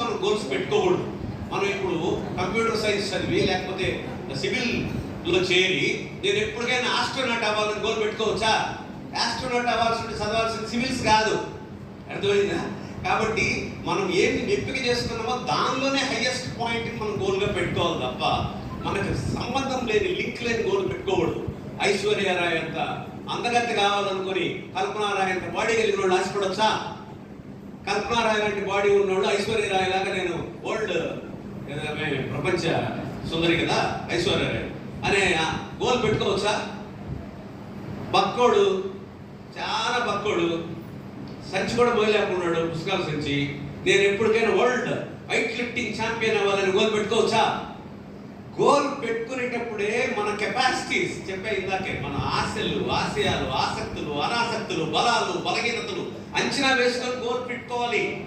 మనం గోల్స్ పెట్టుకోకూడదు. మనం ఇప్పుడు కంప్యూటర్ సైన్స్ చదివి లేకపోతే సివిల్లో చేరి నేను ఎప్పటికైనా ఆస్ట్రోనాట్ అవ్వాలని గోల్ పెట్టుకోవచ్చా? ఆస్ట్రోనాట్ అవ్వాల్సిన చదవాల్సిన సివిల్స్ కాదు. అర్థమైందా? కాబట్టి మనం ఏమి ఎంపిక చేసుకున్నామో దానిలోనే హైయెస్ట్ పాయింట్ మనం గోల్గా పెట్టుకోవాలి తప్ప మనకు సంబంధం లేని లింక్ లేని గోల్ పెట్టుకోకూడదు. ఐశ్వర్య రాయ్ అంత అందగత్త కావాలనుకొని కల్పనా రాయ్ అంత బాడీ కలిగిన వాళ్ళు ఆశపడొచ్చా కల్పనారాయ్ లాంటి బాడీ ఉన్నాడు ఐశ్వర్య రాయ్ లాగా నేను వరల్డ్ ప్రపంచ సుందరి కదా ఐశ్వర్య రాయ్ అనే గోల్ పెట్టుకోవచ్చా బక్కోడు చాలా బక్కోడు సంచి కూడా పోయలేకున్నాడు పుస్తకాలు సంచి. నేను ఎప్పటికైనా వరల్డ్ వైట్ లిఫ్టింగ్ ఛాంపియన్ అవ్వాలని గోల్ పెట్టుకోవచ్చా గోల్ పెట్టుకునేటప్పుడే కెపాసిటీస్ చెప్పే ఇందాకే. మన ఆశలు ఆశయాలు ఆసక్తులు అనాసక్తులు బలాలు బలహీనతలు అంచనా వేసుకొని గోల్ పెట్టుకోవాలి.